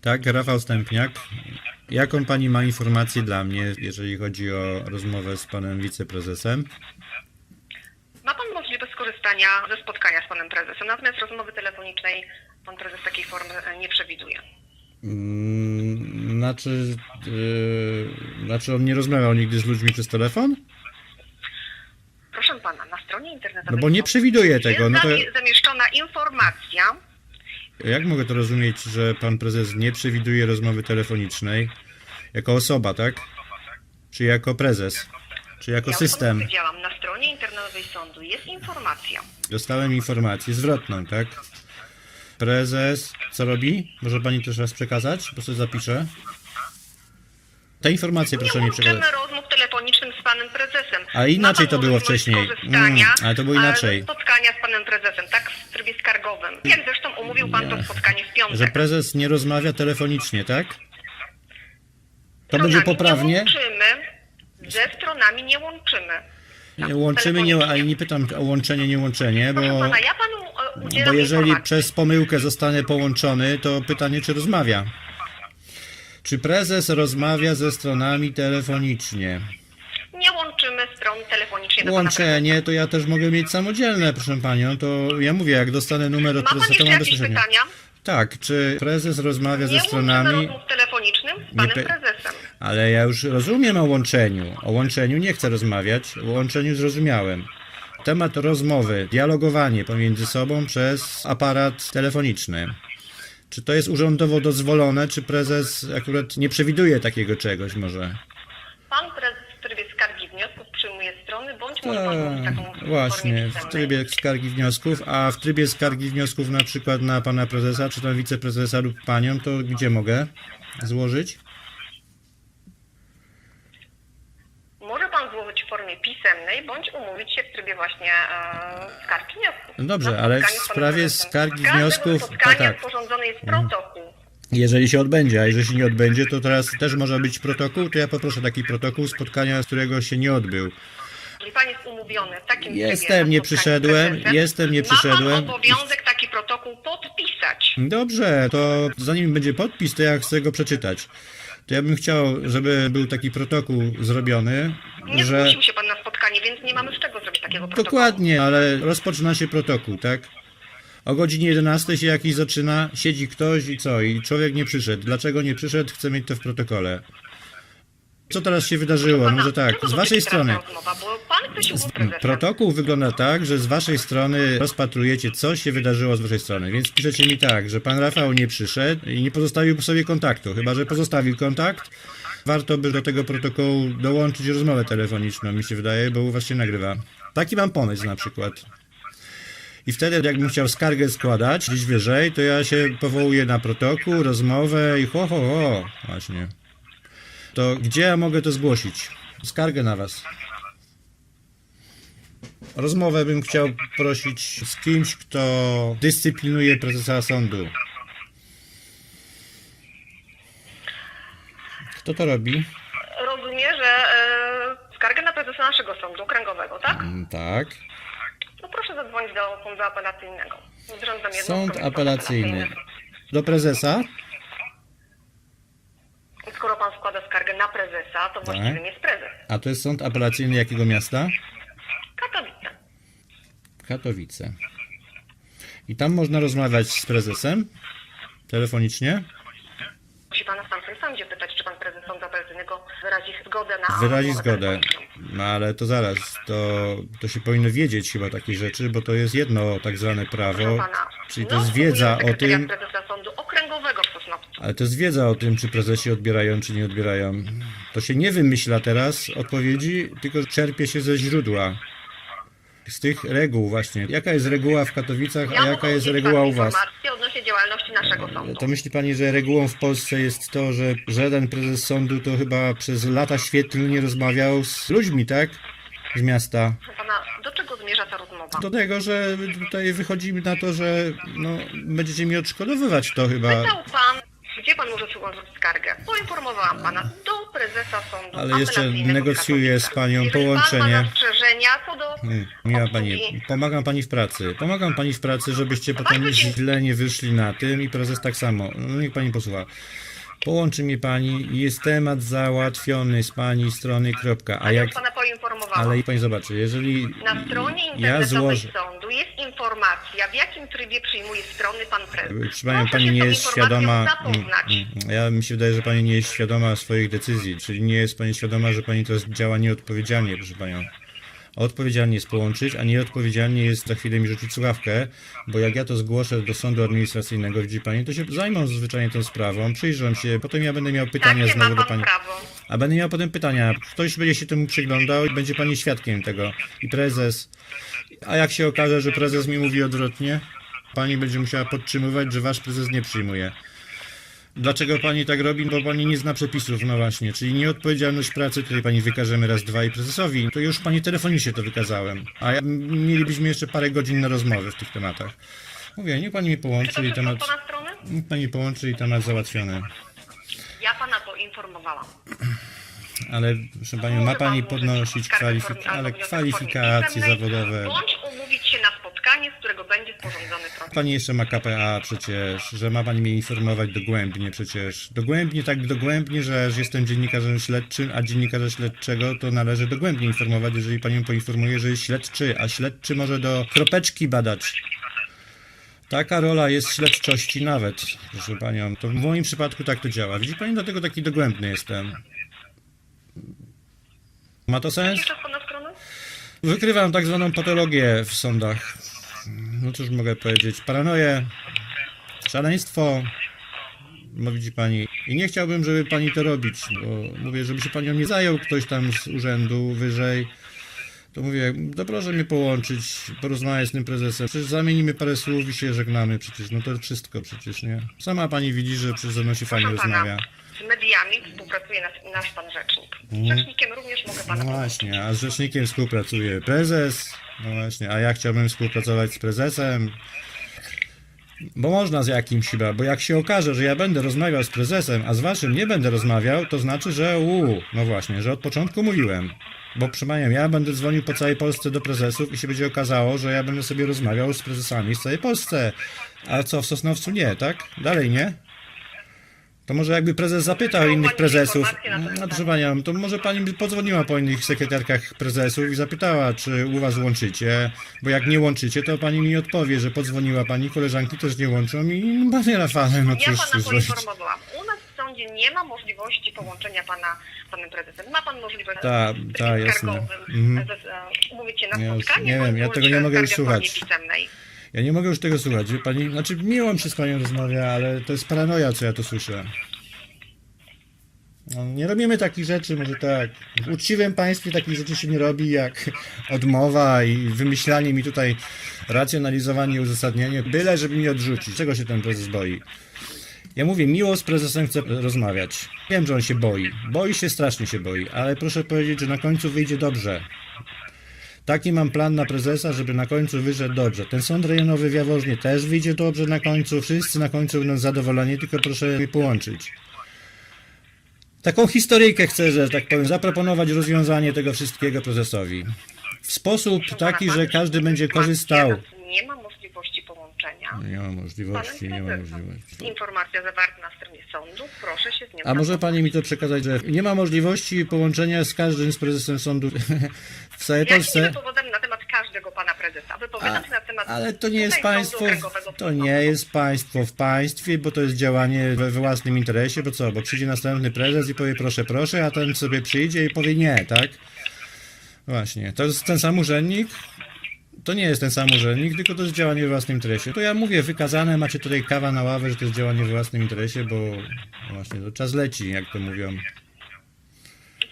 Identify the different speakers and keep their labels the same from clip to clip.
Speaker 1: Tak, Rafał Stępniak. Jaką pani ma informację dla mnie, jeżeli chodzi o rozmowę z panem wiceprezesem?
Speaker 2: Ma pan możliwość skorzystania ze spotkania z panem prezesem, natomiast rozmowy telefonicznej pan prezes takiej formy e, nie przewiduje.
Speaker 1: Mm, Znaczy, yy, znaczy on nie rozmawiał nigdy z ludźmi przez telefon?
Speaker 2: Proszę pana, na stronie internetowej
Speaker 1: No bo nie przewiduje tego,
Speaker 2: jest
Speaker 1: no to-
Speaker 2: zamie- zamieszczona informacja,
Speaker 1: Jak mogę to rozumieć, że pan prezes nie przewiduje rozmowy telefonicznej jako osoba, tak? Czy jako prezes? Czy jako
Speaker 2: ja
Speaker 1: system?
Speaker 2: powiedziałam, na stronie internetowej sądu jest informacja.
Speaker 1: Dostałem informację zwrotną, tak? Prezes, co robi? Może pani też raz przekazać? Po sobie zapiszę. Te informacje proszę
Speaker 2: nie
Speaker 1: mi przekazać.
Speaker 2: rozmów telefonicznych z panem prezesem.
Speaker 1: A inaczej to było wcześniej. Mm, ale to było inaczej.
Speaker 2: ze spotkania z panem prezesem, tak trybie skarbowym. Jak zresztą umówił pan to spotkanie w piątek.
Speaker 1: Że prezes nie rozmawia telefonicznie, tak? To będzie poprawnie?
Speaker 2: Nie łączymy, ze stronami nie łączymy.
Speaker 1: Nie łączymy, nie, ale nie pytam o łączenie, nie łączenie,
Speaker 2: Proszę
Speaker 1: bo,
Speaker 2: pana, ja panu e, udzielam
Speaker 1: bo jeżeli
Speaker 2: informacji.
Speaker 1: przez pomyłkę zostanę połączony, to pytanie, czy rozmawia. Czy prezes rozmawia ze stronami telefonicznie?
Speaker 2: Nie telefonicznie do
Speaker 1: Łączenie to ja też mogę mieć samodzielne, proszę panią. To ja mówię, jak dostanę numer od
Speaker 2: Ma pan
Speaker 1: prezesa, to
Speaker 2: jeszcze
Speaker 1: mam
Speaker 2: jakieś
Speaker 1: bezpośrednio.
Speaker 2: pytania?
Speaker 1: Tak, czy prezes rozmawia
Speaker 2: Nie
Speaker 1: ze
Speaker 2: łączymy
Speaker 1: stronami?
Speaker 2: rozmów telefonicznym z
Speaker 1: Nie
Speaker 2: panem
Speaker 1: pe-
Speaker 2: prezesem.
Speaker 1: Ale ja już rozumiem o łączeniu. O łączeniu nie chcę rozmawiać, o łączeniu zrozumiałem. Temat rozmowy, dialogowanie pomiędzy sobą przez aparat telefoniczny. Czy to jest urzędowo dozwolone, czy prezes akurat nie przewiduje takiego czegoś może?
Speaker 2: Pan prezes w trybie skargi wniosków przyjmuje strony, bądź może pan złożyć taką
Speaker 1: Tak,
Speaker 2: w
Speaker 1: właśnie, w trybie skargi wniosków, a w trybie skargi wniosków na przykład na pana prezesa, czy tam wiceprezesa lub panią, to gdzie mogę złożyć?
Speaker 2: Może pan złożyć w formie pisemnej, bądź umówić się w trybie właśnie e, skargi wniosków.
Speaker 1: No dobrze,
Speaker 2: Na
Speaker 1: ale w
Speaker 2: spotkaniu z panem
Speaker 1: sprawie
Speaker 2: prezesem.
Speaker 1: skargi wniosków-
Speaker 2: spotkania
Speaker 1: tak, tak.
Speaker 2: sporządzony jest protokół.
Speaker 1: Jeżeli się odbędzie, a jeżeli się nie odbędzie, to teraz też może być protokół, to ja poproszę taki protokół spotkania, z którego się nie odbył.
Speaker 2: Jeżeli pan jest umówiony w takim
Speaker 1: Jestem, nie przyszedłem, jestem, nie
Speaker 2: Ma pan
Speaker 1: przyszedłem.
Speaker 2: obowiązek taki protokół podpisać.
Speaker 1: Dobrze, to zanim będzie podpis, to ja chcę go przeczytać. To ja bym chciał, żeby był taki protokół zrobiony,
Speaker 2: Nie
Speaker 1: że...
Speaker 2: zgłosił się pan na spotkanie, więc nie mamy z czego zrobić takiego protokołu.
Speaker 1: Dokładnie, ale rozpoczyna się protokół, tak? O godzinie 11 się jakiś zaczyna, siedzi ktoś i co? I człowiek nie przyszedł. Dlaczego nie przyszedł? Chcę mieć to w protokole. Co teraz się wydarzyło?
Speaker 2: Pana,
Speaker 1: Może tak,
Speaker 2: czego
Speaker 1: z waszej
Speaker 2: dotyczy teraz
Speaker 1: strony.
Speaker 2: ta Rozmowa, bo
Speaker 1: Protokół wygląda tak, że z waszej strony rozpatrujecie, co się wydarzyło z waszej strony. Więc piszecie mi tak, że pan Rafał nie przyszedł i nie pozostawił sobie kontaktu. Chyba, że pozostawił kontakt, warto by do tego protokołu dołączyć rozmowę telefoniczną, mi się wydaje, bo u was się nagrywa. Taki mam pomysł na przykład. I wtedy, jakbym chciał skargę składać gdzieś wyżej, to ja się powołuję na protokół, rozmowę i ho, ho, ho. Właśnie. To gdzie ja mogę to zgłosić? Skargę na was. Rozmowę bym chciał prosić z kimś, kto dyscyplinuje prezesa sądu. Kto to robi?
Speaker 2: Rozumie, że e, skargę na prezesa naszego sądu okręgowego, tak?
Speaker 1: Mm, Tak.
Speaker 2: No proszę zadzwonić do sądu apelacyjnego.
Speaker 1: Sąd apelacyjny.
Speaker 2: apelacyjny.
Speaker 1: Do prezesa?
Speaker 2: Skoro pan składa skargę na prezesa, to właściwym jest prezes.
Speaker 1: A to jest sąd apelacyjny jakiego miasta?
Speaker 2: Katowice.
Speaker 1: I tam można rozmawiać z prezesem? Telefonicznie?
Speaker 2: Musi pana w tamtym sądzie pytać, czy pan prezes sądu apelacyjnego wyrazi zgodę na
Speaker 1: Wyrazi zgodę. No ale to zaraz, to, to się powinno wiedzieć chyba takiej rzeczy, bo to jest jedno tak zwane prawo,
Speaker 2: pana,
Speaker 1: czyli to
Speaker 2: no,
Speaker 1: jest wiedza o tym,
Speaker 2: prezesa sądu okręgowego w Sosnowcu.
Speaker 1: ale to jest wiedza o tym, czy prezesi odbierają, czy nie odbierają. To się nie wymyśla teraz odpowiedzi, tylko czerpie się ze źródła. Z tych reguł właśnie. Jaka jest reguła w Katowicach, a jaka jest reguła u was?
Speaker 2: odnośnie działalności naszego sądu.
Speaker 1: To myśli pani, że regułą w Polsce jest to, że żaden prezes sądu to chyba przez lata świetlne nie rozmawiał z ludźmi, tak? Z miasta.
Speaker 2: Pana, do czego zmierza ta rozmowa?
Speaker 1: Do tego, że tutaj wychodzi na to, że no, będziecie mi odszkodowywać to chyba.
Speaker 2: Pytał pan, gdzie pan może złożyć skargę. Poinformowałam pana do prezesa sądu
Speaker 1: Ale jeszcze negocjuję z panią
Speaker 2: Jeżeli
Speaker 1: połączenie.
Speaker 2: Pan ma zastrzeżenia co do
Speaker 1: Miła pani,
Speaker 2: obsługi
Speaker 1: pomagam pani w pracy. Pomagam pani w pracy, żebyście potem
Speaker 2: Bardzo dziękuję.
Speaker 1: źle nie wyszli na tym i prezes tak samo. No niech pani posłucha. Połączy mnie pani jest temat załatwiony z pani strony, kropka. A
Speaker 2: Ja
Speaker 1: jak,
Speaker 2: już pana poinformowałam.
Speaker 1: ale i pani zobaczy, jeżeli
Speaker 2: Na stronie
Speaker 1: ja
Speaker 2: internetowej
Speaker 1: złożę,
Speaker 2: sądu jest informacja, w jakim trybie przyjmuje strony pan prezes.
Speaker 1: Proszę panią,
Speaker 2: Proszę
Speaker 1: pani
Speaker 2: się
Speaker 1: nie
Speaker 2: tą
Speaker 1: jest
Speaker 2: informacją
Speaker 1: świadoma.
Speaker 2: zapoznać.
Speaker 1: Mm, mm, Ja mi się wydaje, że pani nie jest świadoma swoich decyzji, czyli nie jest pani świadoma, że pani teraz działa nieodpowiedzialnie, proszę panią. Odpowiedzialnie jest połączyć, a nieodpowiedzialnie jest za chwilę mi rzucić słuchawkę, bo jak ja to zgłoszę do sądu administracyjnego, widzi pani, to się zajmą zwyczajnie tą sprawą, przyjrzą się, potem ja będę miał pytania znowu do
Speaker 2: pan
Speaker 1: pani. A będę miał potem pytania. Ktoś będzie się temu przyglądał i będzie pani świadkiem tego. I prezes. A jak się okaże, że prezes mi mówi odwrotnie, pani będzie musiała podtrzymywać, że wasz prezes nie przyjmuje. Dlaczego pani tak robi? Bo pani nie zna przepisów, no właśnie. Czyli nieodpowiedzialność pracy, której pani wykażemy raz, dwa i prezesowi. To już pani telefonicznie to wykazałem. A ja, mielibyśmy jeszcze parę godzin na rozmowę w tych tematach. Mówię, niech pani
Speaker 2: to
Speaker 1: połączy i temat.
Speaker 2: pana strony?
Speaker 1: Niech pani połączy i temat załatwiony.
Speaker 2: Ja pana poinformowałam.
Speaker 1: Ale proszę panią, ma pani podnosić kwalifik- ale kwalifikacje zawodowe.
Speaker 2: Bądź na spotkanie, z którego będzie sporządzony proces.
Speaker 1: Pani jeszcze ma KPA przecież, że ma pani mnie informować dogłębnie przecież. Dogłębnie, tak dogłębnie, że jestem dziennikarzem śledczym, a dziennikarza śledczego to należy dogłębnie informować, jeżeli pani poinformuje, że jest śledczy, a śledczy może do kropeczki badać. Taka rola jest śledczości nawet, proszę panią. To w moim przypadku tak to działa. Widzi pani, dlatego taki dogłębny jestem. Ma to sens? Wykrywam tak zwaną patologię w sądach. No cóż mogę powiedzieć? Paranoję, szaleństwo, no widzi pani. I nie chciałbym, żeby pani to robić, bo mówię, żeby się panią nie zajął ktoś tam z urzędu wyżej. To mówię, to proszę mnie połączyć, porozmawiać z tym prezesem. Przecież zamienimy parę słów i się żegnamy przecież. No to wszystko przecież, nie? Sama pani widzi, że przecież ze mną się fajnie rozmawia.
Speaker 2: Z mediami współpracuje nas, nasz pan rzecznik. Z rzecznikiem również mogę pana
Speaker 1: No właśnie, a z rzecznikiem współpracuje prezes. No właśnie, a ja chciałbym współpracować z prezesem. Bo można z jakimś chyba, bo jak się okaże, że ja będę rozmawiał z prezesem, a z waszym nie będę rozmawiał, to znaczy, że uuu, no właśnie, że od początku mówiłem. Bo przynajmniej ja będę dzwonił po całej Polsce do prezesów i się będzie okazało, że ja będę sobie rozmawiał z prezesami w całej Polsce. A co w Sosnowcu nie, tak? Dalej nie? To może jakby prezes zapytał innych prezesów, no proszę panią, to może pani by podzwoniła po innych sekretarkach prezesów i zapytała, czy u was łączycie, bo jak nie łączycie, to pani mi odpowie, że podzwoniła pani, koleżanki też nie łączą i panie Rafale, no
Speaker 2: Ja
Speaker 1: cóż,
Speaker 2: pana
Speaker 1: cóż zrobić.
Speaker 2: poinformowałam. U nas w sądzie nie ma możliwości połączenia pana z panem prezesem. Ma pan możliwość w trybie
Speaker 1: tak, jasne.
Speaker 2: skargowym
Speaker 1: Mhm.
Speaker 2: umówić się na
Speaker 1: Ja
Speaker 2: spotkanie.
Speaker 1: nie wiem, ja tego nie mogę już słuchać.
Speaker 2: pisemnej.
Speaker 1: Ja nie mogę już tego słuchać, pani, znaczy miło mi się z panią rozmawia, ale to jest paranoja, co ja tu słyszę. No, nie robimy takich rzeczy, może tak. W uczciwym państwie takich rzeczy się nie robi, jak odmowa i wymyślanie mi tutaj, racjonalizowanie i uzasadnienie, byle żeby mnie odrzucić. Czego się ten prezes boi? Ja mówię, miło z prezesem chcę rozmawiać. Wiem, że on się boi. Boi się, strasznie się boi, ale proszę powiedzieć, że na końcu wyjdzie dobrze. Taki mam plan na prezesa, żeby na końcu wyszedł dobrze. Ten sąd rejonowy w Jaworznie też wyjdzie dobrze na końcu. Wszyscy na końcu będą zadowoleni, tylko proszę mi połączyć. Taką historyjkę chcę, że tak powiem, zaproponować rozwiązanie tego wszystkiego prezesowi. W sposób taki, że każdy będzie korzystał.
Speaker 2: Nie ma możliwości połączenia.
Speaker 1: Nie ma możliwości, nie ma możliwości.
Speaker 2: Informacja zawarta na stronie sądu. Proszę się z nią
Speaker 1: A może pani mi to przekazać, że nie ma możliwości połączenia z każdym z prezesem sądu w całej
Speaker 2: Ja się nie wypowiadam na temat każdego pana prezesa. Wypowiadam się na temat
Speaker 1: Ale to nie jest państwo,
Speaker 2: w
Speaker 1: to nie jest państwo w państwie, bo to jest działanie we, własnym interesie, bo co, bo przyjdzie następny prezes i powie proszę, proszę, a ten sobie przyjdzie i powie nie, tak? Właśnie, to jest ten sam urzędnik? To nie jest ten sam urzędnik, tylko to jest działanie we własnym interesie. To ja mówię, wykazane, macie tutaj kawa na ławę, że to jest działanie we własnym interesie, bo no właśnie, to czas leci, jak to mówią.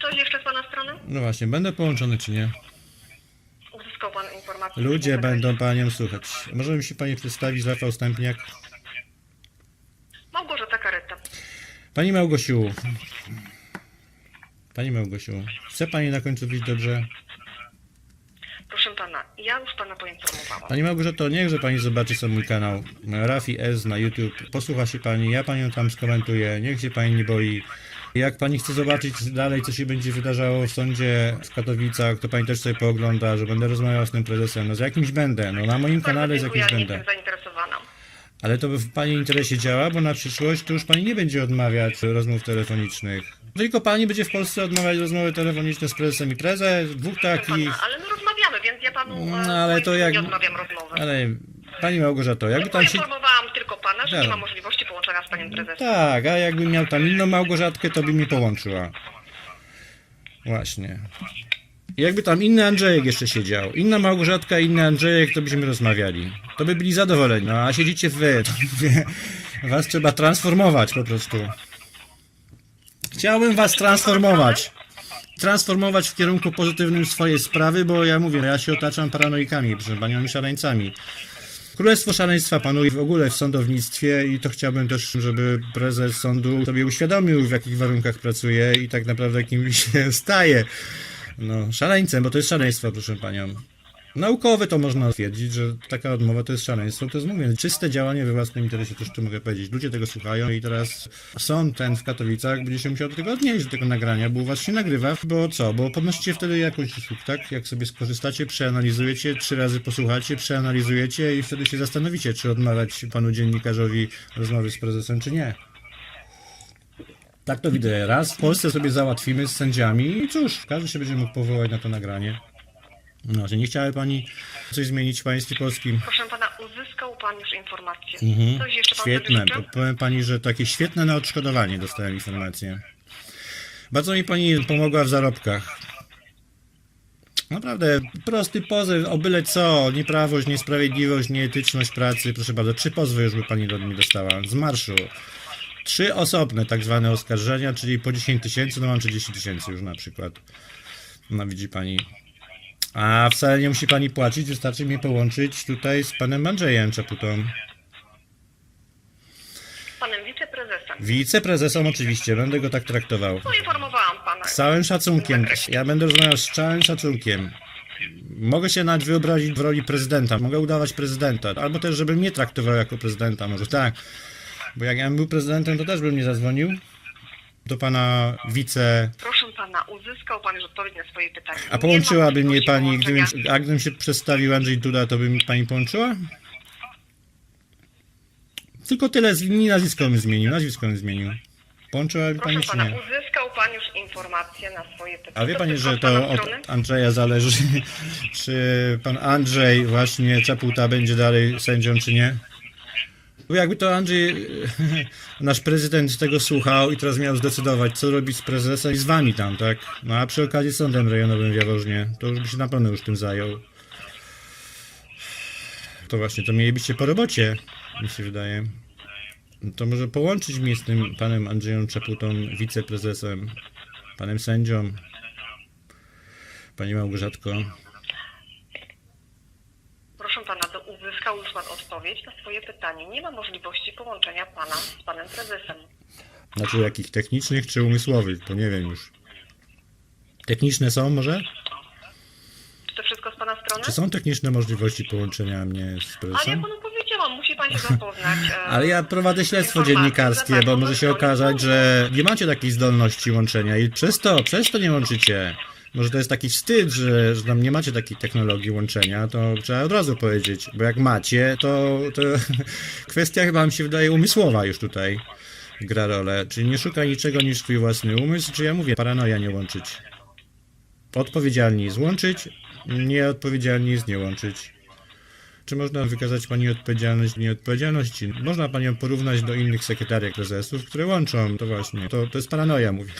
Speaker 2: Coś jeszcze z pana strony?
Speaker 1: No właśnie, będę połączony czy nie?
Speaker 2: Uzyskał pan informację.
Speaker 1: Ludzie będą panią słuchać. Może mi się pani przedstawić, Rafał Stępniak?
Speaker 2: Małgorzata Kareta.
Speaker 1: Pani Małgosiu. Pani Małgosiu, chce pani na końcu być dobrze?
Speaker 2: Proszę pana, ja Ja już pana poinformowałam.
Speaker 1: Pani Małgorzato, niechże pani zobaczy sobie mój kanał Rafi S na YouTube. Posłucha się pani, ja panią tam skomentuję, niech się pani nie boi. Jak pani chce zobaczyć dalej, co się będzie wydarzało w sądzie w Katowicach, to pani też sobie poogląda, że będę rozmawiał z tym prezesem. No z jakimś będę, no na moim kanale z jakimś
Speaker 2: nie
Speaker 1: będę.
Speaker 2: jestem zainteresowana.
Speaker 1: Ale to w pani interesie działa, bo na przyszłość to już pani nie będzie odmawiać rozmów telefonicznych. Tylko pani będzie w Polsce odmawiać rozmowy telefoniczne z prezesem i prezes, dwóch takich.
Speaker 2: Pana, ale my rozmawiamy, więc ja panu
Speaker 1: No,
Speaker 2: e,
Speaker 1: ale to jak-
Speaker 2: nie odmawiam rozmowy.
Speaker 1: Ale pani Małgorzato, jakby
Speaker 2: Ja
Speaker 1: tam się...
Speaker 2: poinformowałam tylko pana, że
Speaker 1: Tak.
Speaker 2: nie ma możliwości połączenia z panem prezesem.
Speaker 1: Tak, a jakbym miał tam inną Małgorzatkę, to by mnie połączyła. Właśnie. Jakby tam inny Andrzejek jeszcze siedział, inna Małgorzatka, inny Andrzejek, to byśmy rozmawiali. To by byli zadowoleni. No a siedzicie wy. To mówię, was trzeba transformować po prostu. Chciałbym was transformować. Transformować w kierunku pozytywnym swoje sprawy, bo ja mówię, ja się otaczam paranoikami, proszę panią i szaleńcami. Królestwo szaleństwa panuje w ogóle w sądownictwie i to chciałbym też, żeby prezes sądu sobie uświadomił, w jakich warunkach pracuje i tak naprawdę kim się staje. No, szaleńcem, bo to jest szaleństwo, proszę panią. Naukowe to można twierdzić, że taka odmowa to jest szaleństwo. To jest, mówię, czyste działanie we własnym interesie, to już mogę powiedzieć. Ludzie tego słuchają i teraz sąd ten w Katowicach będzie się musiał do tego odnieść, do tego nagrania, bo u was się nagrywa, bo co? Bo podnosicie wtedy jakość usług, tak? Jak sobie skorzystacie, przeanalizujecie, trzy razy posłuchacie, przeanalizujecie i wtedy się zastanowicie, czy odmawiać panu dziennikarzowi rozmowy z prezesem, czy nie. Tak to widzę. Raz w Polsce sobie załatwimy z sędziami i cóż, każdy się będzie mógł powołać na to nagranie. No, czy nie chciałaby pani coś zmienić w państwie polskim?
Speaker 2: Proszę pana, uzyskał pan już informację.
Speaker 1: Mhm.
Speaker 2: Coś jeszcze pan
Speaker 1: Świetne.
Speaker 2: sobie życzy?
Speaker 1: powiem pani, że takie świetne na odszkodowanie dostałem informację. Bardzo mi pani pomogła w zarobkach. Naprawdę, prosty pozew, o byle co, nieprawość, niesprawiedliwość, nieetyczność pracy, proszę bardzo, trzy pozwy już by pani do mnie dostała, z marszu. Trzy osobne tak zwane oskarżenia, czyli po 10 tysięcy, no mam 30 tysięcy już na przykład. No widzi pani. A wcale nie musi pani płacić, wystarczy mnie połączyć tutaj z panem Andrzejem Czaputą.
Speaker 2: Panem wiceprezesem.
Speaker 1: Wiceprezesem oczywiście, będę go tak traktował.
Speaker 2: Poinformowałam pana.
Speaker 1: Z całym szacunkiem. Ja będę rozmawiał z całym szacunkiem. Mogę się nawet wyobrazić w roli prezydenta. Mogę udawać prezydenta. Albo też, żeby mnie traktował jako prezydenta. Może tak. Bo jak ja bym był prezydentem, to też bym nie zadzwonił do pana wice.
Speaker 2: Proszę pana, uzyskał pan już odpowiedź na swoje pytanie.
Speaker 1: A połączyłaby mnie pani, gdybym, a gdybym się przedstawił Andrzej Duda, to by mi pani połączyła? Tylko tyle, z- nazwisko bym zmienił, nazwisko bym zmienił. Połączyłaby
Speaker 2: Proszę
Speaker 1: pani czy
Speaker 2: pana,
Speaker 1: nie?
Speaker 2: uzyskał pan już informacje na swoje pytanie.
Speaker 1: A wie pani,
Speaker 2: tylko
Speaker 1: że
Speaker 2: z pana
Speaker 1: to od
Speaker 2: strony?
Speaker 1: Andrzeja zależy, czy pan Andrzej właśnie Czaputa będzie dalej sędzią, czy nie? Bo jakby to Andrzej, nasz prezydent tego słuchał i teraz miał zdecydować, co robić z prezesem i z wami tam, tak? No a przy okazji sądem rejonowym w Jaworznie, to już by się na pewno już tym zajął. To właśnie, to mielibyście po robocie, mi się wydaje. No To może połączyć mnie z tym panem Andrzejem Czaputą, wiceprezesem, panem sędzią, pani Małgorzatko.
Speaker 2: Proszę pana, to uzyskał już pan odpowiedź na swoje pytanie. Nie ma możliwości połączenia pana z panem prezesem.
Speaker 1: Znaczy jakich technicznych czy umysłowych, to nie wiem już. Techniczne są może?
Speaker 2: Czy to wszystko z pana strony?
Speaker 1: Czy są techniczne możliwości połączenia mnie z
Speaker 2: Ale ja
Speaker 1: prezesem?
Speaker 2: panu powiedziałam, musi pan się zapoznać. e,
Speaker 1: Ale ja prowadzę śledztwo dziennikarskie, bo
Speaker 2: zawartą
Speaker 1: może się okazać, że nie macie takiej zdolności łączenia i przez to, przez to nie łączycie. Może to jest taki wstyd, że, że tam nie macie takiej technologii łączenia, to trzeba od razu powiedzieć, bo jak macie, to, to kwestia chyba mi się wydaje umysłowa już tutaj gra rolę. Czyli nie szuka niczego niż twój własny umysł, czy ja mówię, paranoja nie łączyć. Odpowiedzialni złączyć, nieodpowiedzialni z nie łączyć. Czy można wykazać Pani odpowiedzialność nieodpowiedzialności? Można Panią porównać do innych sekretariat prezesów, które łączą. To właśnie, to, to jest paranoja, mówię.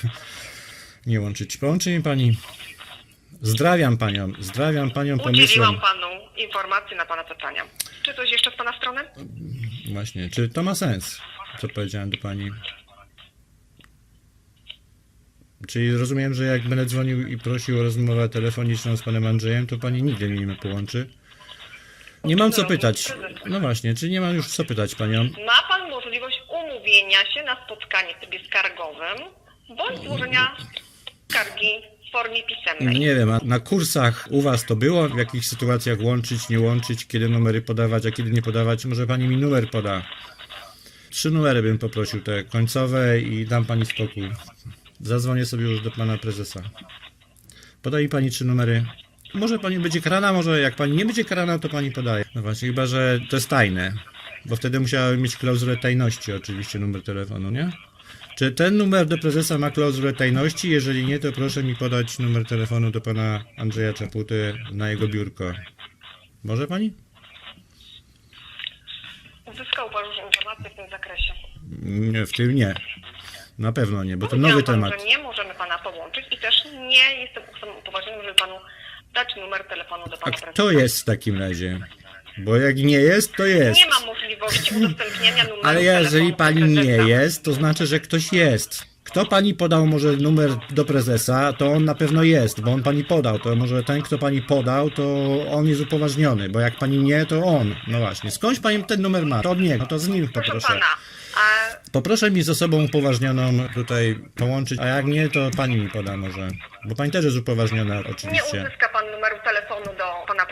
Speaker 1: Nie łączyć. Połączy mi Pani. Zdrawiam Panią, zdrawiam Panią pomysłem.
Speaker 2: Udzieliłam panu informacji na pana pytania. Czy coś jeszcze z pana strony?
Speaker 1: Właśnie, czy to ma sens, co powiedziałem do Pani? Czyli rozumiem, że jak będę dzwonił i prosił o rozmowę telefoniczną z Panem Andrzejem, to Pani nigdy mnie nie połączy? Nie mam co pytać. No właśnie, czy nie mam już co pytać Panią?
Speaker 2: Ma pan możliwość umówienia się na spotkanie w trybie skargowym bądź złożenia skargi w formie pisemnej.
Speaker 1: Nie wiem, a na kursach u was to było? W jakich sytuacjach łączyć, nie łączyć, kiedy numery podawać, a kiedy nie podawać? Może pani mi numer poda? Trzy numery bym poprosił, te końcowe i dam pani spokój. Zadzwonię sobie już do pana prezesa. Poda mi pani trzy numery. Może pani będzie karana, może jak pani nie będzie karana, to pani podaje. No właśnie, chyba że to jest tajne. Bo wtedy musiałem mieć klauzulę tajności, oczywiście, numer telefonu, nie? Czy ten numer do prezesa ma klauzulę tajności? Jeżeli nie, to proszę mi podać numer telefonu do pana Andrzeja Czaputy na jego biurko. Może pani?
Speaker 2: Uzyskał pan już informacje w tym zakresie.
Speaker 1: Nie, w tym nie. Na pewno nie, bo to
Speaker 2: Powiedział
Speaker 1: nowy
Speaker 2: pan,
Speaker 1: temat.
Speaker 2: że nie możemy pana połączyć i też nie jestem osobą upoważnioną, żeby panu dać numer telefonu do
Speaker 1: A
Speaker 2: pana prezesa.
Speaker 1: kto jest w takim razie? Bo jak nie jest, to jest.
Speaker 2: Nie ma możliwości udostępnienia numeru
Speaker 1: Ale jeżeli pani nie jest, to znaczy, że ktoś jest. Kto pani podał może numer do prezesa, to on na pewno jest, bo on pani podał. To może ten, kto pani podał, to on jest upoważniony, bo jak pani nie, to on. No właśnie. Skądś pani ten numer ma? To od niego, to z nim
Speaker 2: Proszę
Speaker 1: poproszę.
Speaker 2: pana, a
Speaker 1: Poproszę mi z osobą upoważnioną tutaj połączyć, a jak nie, to pani mi poda może. Bo pani też jest upoważniona
Speaker 2: nie
Speaker 1: oczywiście.
Speaker 2: uzyska pan numeru telefonu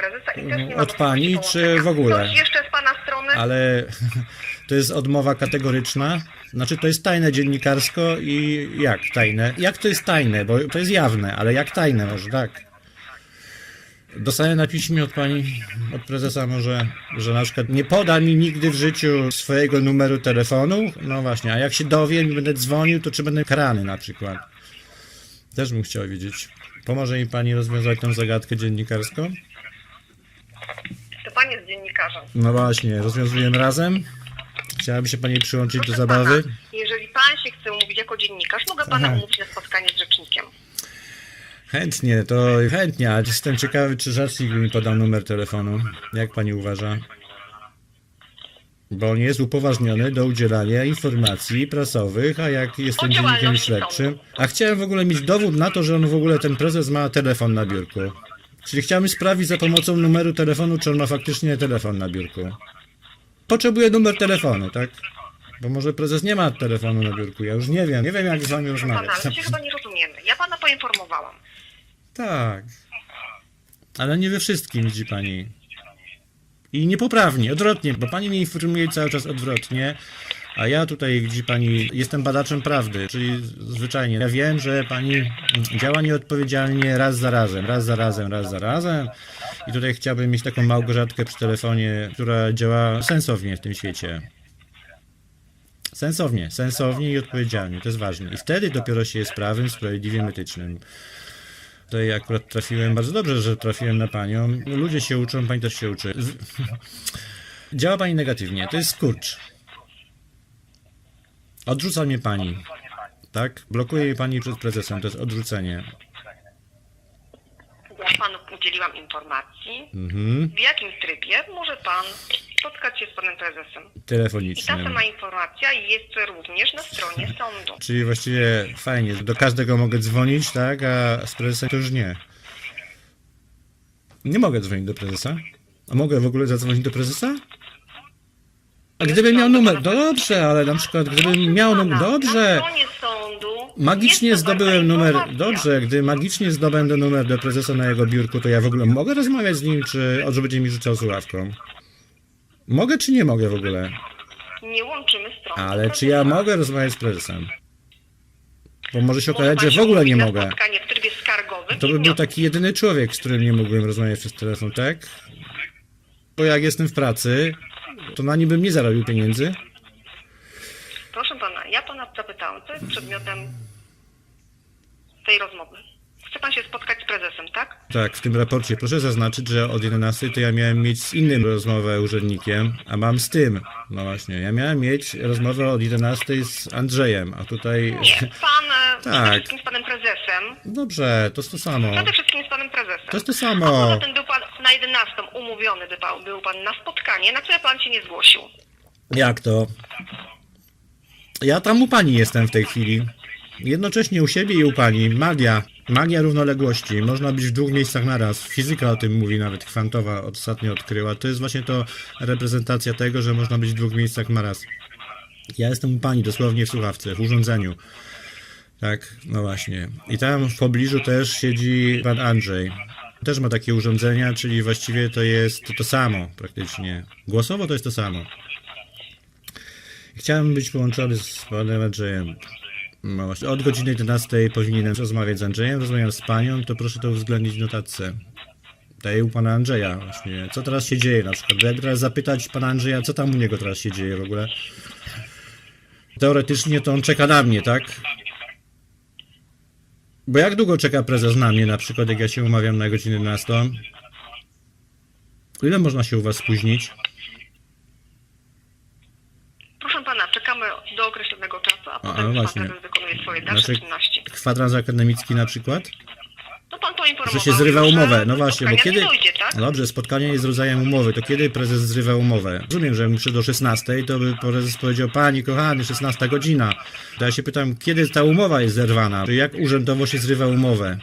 Speaker 2: prezesa i też nie ma
Speaker 1: Od pani, czy w ogóle?
Speaker 2: Coś jeszcze z pana strony?
Speaker 1: Ale to jest odmowa kategoryczna. Znaczy to jest tajne dziennikarsko i jak tajne? Jak to jest tajne? Bo to jest jawne, ale jak tajne może, tak? Dostaję na piśmie od pani, od prezesa może, że na przykład nie poda mi nigdy w życiu swojego numeru telefonu. No właśnie, a jak się dowiem i będę dzwonił, to czy będę karany na przykład? Też bym chciał wiedzieć. Pomoże mi pani rozwiązać tę zagadkę dziennikarską?
Speaker 2: To pan jest dziennikarzem.
Speaker 1: No właśnie, rozwiązujemy razem. Chciałaby się pani przyłączyć do
Speaker 2: Proszę
Speaker 1: zabawy?
Speaker 2: Pana, jeżeli pan się chce umówić jako dziennikarz, mogę pana
Speaker 1: Aha.
Speaker 2: umówić na spotkanie z rzecznikiem.
Speaker 1: Chętnie, to chętnie, ale jestem ciekawy, czy rzecznik mi podał numer telefonu. Jak pani uważa? Bo on jest upoważniony do udzielania informacji prasowych, a jak jestem dziennikiem
Speaker 2: działalności
Speaker 1: śledczym. A chciałem w ogóle mieć dowód na to, że on w ogóle, ten prezes ma telefon na biurku. Czyli chciałem sprawdzić za pomocą numeru telefonu, czy on ma faktycznie telefon na biurku. Potrzebuję numer telefonu, tak? Bo może prezes nie ma telefonu na biurku, ja już nie wiem. Nie wiem, jak z wami
Speaker 2: Proszę pana,
Speaker 1: rozmawiać.
Speaker 2: ale my się chyba nie rozumiemy. Ja pana poinformowałam.
Speaker 1: Tak. Ale nie we wszystkim, widzi pani. I niepoprawnie, odwrotnie, bo pani mnie informuje cały czas odwrotnie, a ja tutaj, widzi pani, jestem badaczem prawdy, czyli zwyczajnie. Ja wiem, że pani działa nieodpowiedzialnie raz za razem, raz za razem, raz za razem. I tutaj chciałbym mieć taką Małgorzatkę przy telefonie, która działa sensownie w tym świecie. Sensownie, sensownie i odpowiedzialnie, to jest ważne. I wtedy dopiero się jest prawym, sprawiedliwym, etycznym. Tutaj akurat trafiłem bardzo dobrze, że trafiłem na panią. Ludzie się uczą, pani też się uczy. Działa pani negatywnie, to jest skurcz. Odrzuca mnie pani. Tak? Blokuje mnie pani przed prezesem, to jest odrzucenie.
Speaker 2: Ja panu udzieliłam informacji,
Speaker 1: Mhm.
Speaker 2: w jakim trybie może pan spotkać się z panem prezesem. I ta sama informacja jest również na stronie sądu.
Speaker 1: Czyli właściwie fajnie, do każdego mogę dzwonić, tak? A z prezesem to już nie. Nie mogę dzwonić do prezesa. A mogę w ogóle zadzwonić do prezesa? A gdybym miał numer, no dobrze, ale na przykład gdybym miał numer, dobrze. Magicznie zdobyłem numer, dobrze, gdy magicznie zdobędę numer do prezesa na jego biurku, to ja w ogóle mogę rozmawiać z nim, czy on będzie mi rzucał słuchawką? Mogę czy nie mogę w ogóle?
Speaker 2: Nie łączymy stron.
Speaker 1: Ale czy ja mogę rozmawiać z prezesem? Bo może się okazać, że w ogóle nie mogę. To by był taki jedyny człowiek, z którym nie mógłbym rozmawiać przez telefon, tak? Bo jak jestem w pracy, to na nim bym nie zarobił pieniędzy.
Speaker 2: Proszę pana, ja pana zapytałam, co jest przedmiotem tej rozmowy. Chce pan się spotkać z prezesem, tak?
Speaker 1: Tak, w tym raporcie proszę zaznaczyć, że od 11 to ja miałem mieć z innym rozmowę urzędnikiem, a mam z tym. No właśnie, ja miałem mieć rozmowę od 11 z Andrzejem, a tutaj...
Speaker 2: Nie, pan e, przede
Speaker 1: Tak.
Speaker 2: wszystkim z panem prezesem.
Speaker 1: Dobrze, to jest to samo.
Speaker 2: Przede wszystkim z panem prezesem.
Speaker 1: To jest to
Speaker 2: A
Speaker 1: samo.
Speaker 2: poza tym był pan na 11 umówiony by pan, był pan na spotkanie, na które pan się nie zgłosił.
Speaker 1: Jak to? Ja tam u pani jestem w tej chwili. Jednocześnie u siebie i u pani. Magia. Magia równoległości. Można być w dwóch miejscach naraz. Fizyka o tym mówi, nawet kwantowa ostatnio odkryła. To jest właśnie to reprezentacja tego, że można być w dwóch miejscach naraz. Ja jestem u pani, dosłownie w słuchawce, w urządzeniu. Tak, no właśnie. I tam w pobliżu też siedzi pan Andrzej. Też ma takie urządzenia, czyli właściwie to jest to, to samo praktycznie. Głosowo to jest to samo. Chciałem być połączony z panem Andrzejem. No właśnie, od godziny 11 powinienem rozmawiać z Andrzejem, rozmawiam z panią, to proszę to uwzględnić w notatce. Tej u pana Andrzeja właśnie. Co teraz się dzieje na przykład? Bo Jakby teraz zapytać pana Andrzeja, co tam u niego teraz się dzieje w ogóle. Teoretycznie to on czeka na mnie, tak? Bo jak długo czeka prezes na mnie, na przykład jak ja się umawiam na godzinę 11? Ile można się u was spóźnić?
Speaker 2: Proszę pana, czekamy do określonego czasu, a
Speaker 1: no
Speaker 2: potem pan
Speaker 1: właśnie.
Speaker 2: prezes wykonuje swoje dalsze
Speaker 1: Znaczy-
Speaker 2: czynności.
Speaker 1: Kwadrans akademicki na przykład?
Speaker 2: No pan poinformował,
Speaker 1: Że się zrywa umowę, no
Speaker 2: do
Speaker 1: właśnie, bo
Speaker 2: spotkania
Speaker 1: kiedy...
Speaker 2: Nie dojdzie, tak?
Speaker 1: No dobrze, spotkanie jest rodzajem umowy, to kiedy prezes zrywa umowę? Rozumiem, że muszę do 16, to by prezes powiedział, pani kochany, 16 godzina. To ja się pytam, kiedy ta umowa jest zerwana? Czy jak urzędowo się zrywa umowę?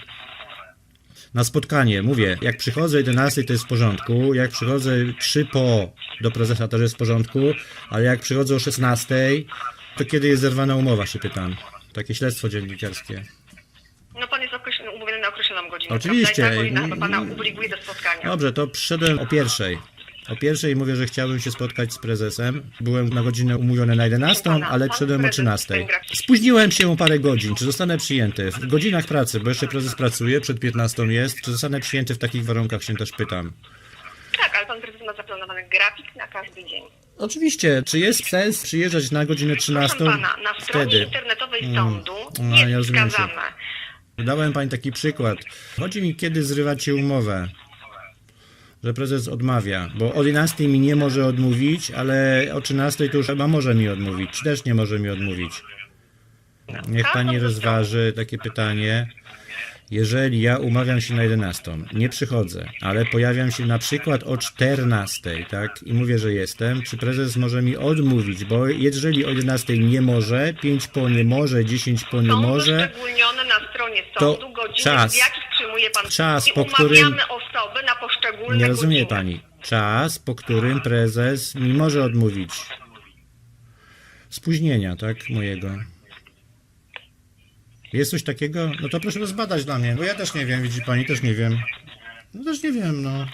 Speaker 1: Na spotkanie, mówię, jak przychodzę o 11 to jest w porządku, jak przychodzę 3 po do prezesa to jest w porządku, ale jak przychodzę o 16, to kiedy jest zerwana umowa, się pytam. Takie śledztwo dziennikarskie.
Speaker 2: No pan jest określony, umówiony na określoną godzinę.
Speaker 1: Oczywiście.
Speaker 2: Prawda? I ta godzina chyba pana obliguje do spotkania.
Speaker 1: Dobrze, to przyszedłem o pierwszej. O pierwszej mówię, że chciałbym się spotkać z prezesem. Byłem na godzinę umówiony na 11, ale przyszedłem o 13. Spóźniłem się o parę godzin. Czy zostanę przyjęty w godzinach pracy, bo jeszcze prezes pracuje, przed 15 jest. Czy zostanę przyjęty w takich warunkach, się też pytam.
Speaker 2: Tak, ale pan prezes ma zaplanowany grafik na każdy dzień.
Speaker 1: Oczywiście, czy jest sens przyjeżdżać na godzinę 13?
Speaker 2: Proszę pana, na stronie
Speaker 1: Wtedy.
Speaker 2: internetowej
Speaker 1: Mm.
Speaker 2: sądu
Speaker 1: No,
Speaker 2: jest
Speaker 1: ja
Speaker 2: wskazane.
Speaker 1: Dałem pani taki przykład. Chodzi mi, kiedy zrywacie umowę. Że prezes odmawia, bo o 11 mi nie może odmówić, ale o 13 to już chyba może mi odmówić, czy też nie może mi odmówić. Niech
Speaker 2: Tak,
Speaker 1: pani rozważy takie pytanie. Jeżeli ja umawiam się na 11, nie przychodzę, ale pojawiam się na przykład o 14, tak, i mówię, że jestem, czy prezes może mi odmówić, bo jeżeli o 11 nie może, 5 po nie może, 10 po nie może,
Speaker 2: stronie
Speaker 1: to
Speaker 2: sądu godziny,
Speaker 1: czas.
Speaker 2: w jakich przyjmuje pan
Speaker 1: Czas, po którym-
Speaker 2: osoby na poszczególne
Speaker 1: Nie rozumie
Speaker 2: godziny.
Speaker 1: pani. Czas, po którym prezes mi może odmówić. Spóźnienia, tak? Mojego. Jest coś takiego? No to proszę to zbadać dla mnie, bo ja też nie wiem, widzi pani, też nie wiem. No też nie wiem, no.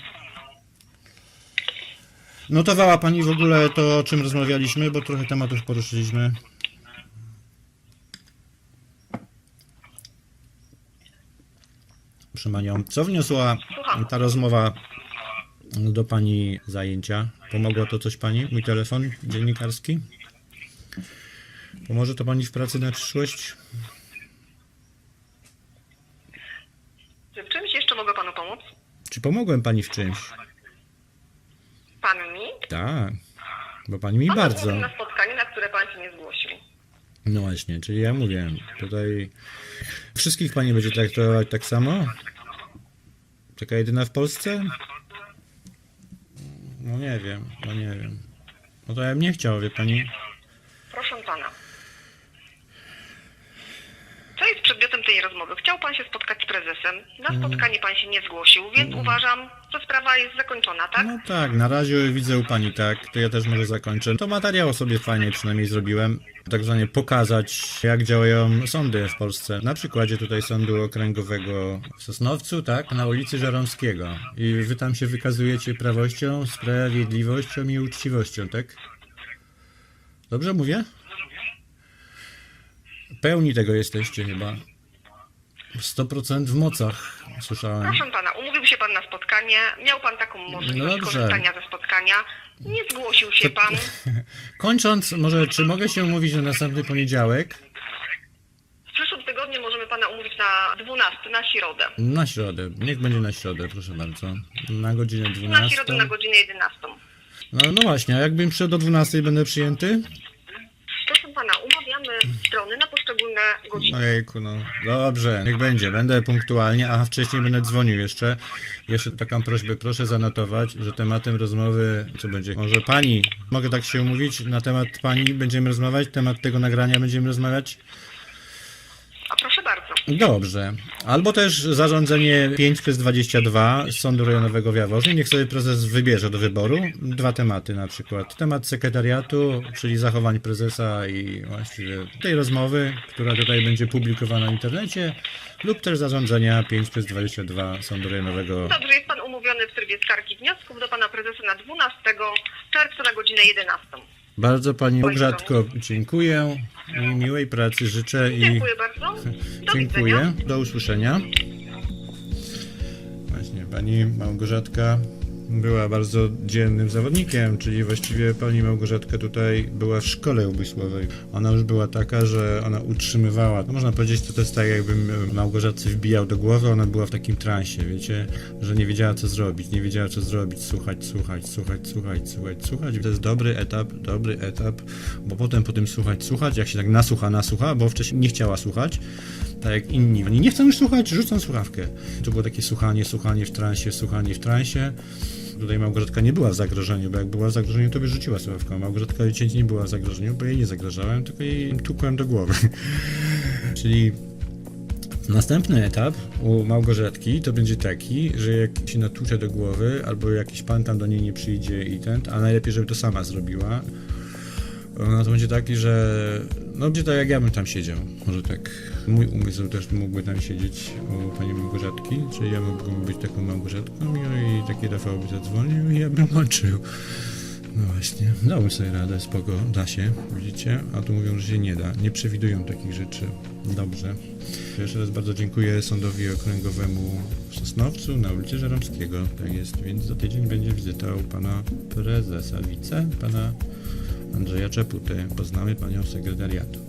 Speaker 1: Notowała pani w ogóle to, o czym rozmawialiśmy, bo trochę tematów poruszyliśmy. Co wniosła ta rozmowa do pani zajęcia? Pomogło to coś pani? Mój telefon dziennikarski? Pomoże to pani w pracy na przyszłość?
Speaker 2: Czy w czymś jeszcze mogę panu pomóc?
Speaker 1: Czy pomogłem pani w czymś?
Speaker 2: Pan mi?
Speaker 1: Tak, bo pani mi
Speaker 2: Pan
Speaker 1: bardzo.
Speaker 2: na spotkanie, na które pan się nie zgłosił.
Speaker 1: No właśnie, czyli ja mówię, tutaj wszystkich pani będzie traktować tak samo? Taka jedyna w Polsce? No nie wiem, no nie wiem. No to ja bym nie chciał, wie pani.
Speaker 2: Proszę pana. Co jest przedmiotem tej rozmowy? Chciał pan się spotkać z prezesem. Na
Speaker 1: Mhm.
Speaker 2: spotkanie pan się nie zgłosił, więc uważam, że sprawa jest zakończona, tak?
Speaker 1: No tak, na razie widzę u pani tak, to ja też może zakończę. To materiał sobie fajnie przynajmniej zrobiłem. Tak zwanie pokazać, jak działają sądy w Polsce. Na przykładzie tutaj sądu okręgowego w Sosnowcu, tak, na ulicy Żeromskiego. I wy tam się wykazujecie prawością, sprawiedliwością i uczciwością, tak? Dobrze mówię? Pełni tego jesteście chyba. 100% w mocach, słyszałem.
Speaker 2: Proszę pana, umówił się pan na spotkanie, miał pan taką możliwość
Speaker 1: No dobrze.
Speaker 2: korzystania ze spotkania, nie zgłosił się pan.
Speaker 1: Kończąc, może czy mogę się umówić na następny poniedziałek?
Speaker 2: W przyszłym tygodniu możemy pana umówić na 12, na środę.
Speaker 1: Na środę. Niech będzie na środę, proszę bardzo. Na godzinę
Speaker 2: Na
Speaker 1: 12.
Speaker 2: środę na godzinę 11.
Speaker 1: No, no właśnie, a jakbym przyszedł do 12 będę przyjęty?
Speaker 2: Proszę pana, umawiamy strony na poszczególne godziny.
Speaker 1: Ojejku, no. Dobrze, niech będzie. Będę punktualnie, a wcześniej będę dzwonił jeszcze. Jeszcze taką prośbę, proszę zanotować, że tematem rozmowy, co będzie, może pani, mogę tak się umówić, na temat pani będziemy rozmawiać, temat tego nagrania będziemy rozmawiać? Dobrze. Albo też zarządzenie 5 przez 22 z Sądu Rejonowego w Jaworze. Niech sobie prezes wybierze do wyboru dwa tematy na przykład. Temat sekretariatu, czyli zachowań prezesa i właściwie tej rozmowy, która tutaj będzie publikowana w internecie, lub też zarządzenia 5 przez 22 Sądu Rejonowego.
Speaker 2: Dobrze, jest pan umówiony w trybie skargi wniosków do pana prezesa na 12 czerwca na godzinę 11.
Speaker 1: Bardzo Pani Małgorzatko dziękuję i miłej pracy życzę i
Speaker 2: Dziękuję bardzo. Do
Speaker 1: dziękuję.
Speaker 2: widzenia.
Speaker 1: Do usłyszenia. Właśnie Pani Małgorzatka była bardzo dzielnym zawodnikiem, czyli właściwie Pani Małgorzatka tutaj była w szkole umysłowej. Ona już była taka, że ona utrzymywała, no można powiedzieć, to jest tak jakbym Małgorzatce wbijał do głowy, ona była w takim transie, wiecie, że nie wiedziała co zrobić, nie wiedziała co zrobić, słuchać, słuchać, słuchać, słuchać, słuchać, słuchać. To jest dobry etap, dobry etap, bo potem po tym słuchać, słuchać, jak się tak nasłucha, nasłucha, bo wcześniej nie chciała słuchać, tak jak inni. Oni nie chcą już słuchać, rzucą słuchawkę. To było takie słuchanie, słuchanie w transie, słuchanie w transie. Tutaj Małgorzatka nie była w zagrożeniu, bo jak była w zagrożeniu, to by rzuciła słuchawkę. Małgorzatka Lecięć nie była w zagrożeniu, bo jej nie zagrażałem, tylko jej tukłem do głowy. Czyli Następny etap u Małgorzatki to będzie taki, że jak się natłucze do głowy, albo jakiś pan tam do niej nie przyjdzie i ten, a najlepiej, żeby to sama zrobiła, no to będzie taki, że no będzie tak jak ja bym tam siedział. Może tak mój umysł też mógłby tam siedzieć u pani Małgorzatki, czyli ja mógłbym być taką Małgorzatką i, i taki Rafał by zadzwonił i ja bym łączył. No właśnie, dałem sobie radę, spoko, da się, widzicie? A tu mówią, że się nie da, nie przewidują takich rzeczy. Dobrze. Jeszcze raz bardzo dziękuję Sądowi Okręgowemu w Sosnowcu na ulicy Żeromskiego. Tak jest, więc za tydzień będzie wizyta u pana prezesa wice, pana Andrzeja Czeputy. Poznamy panią sekretariatu.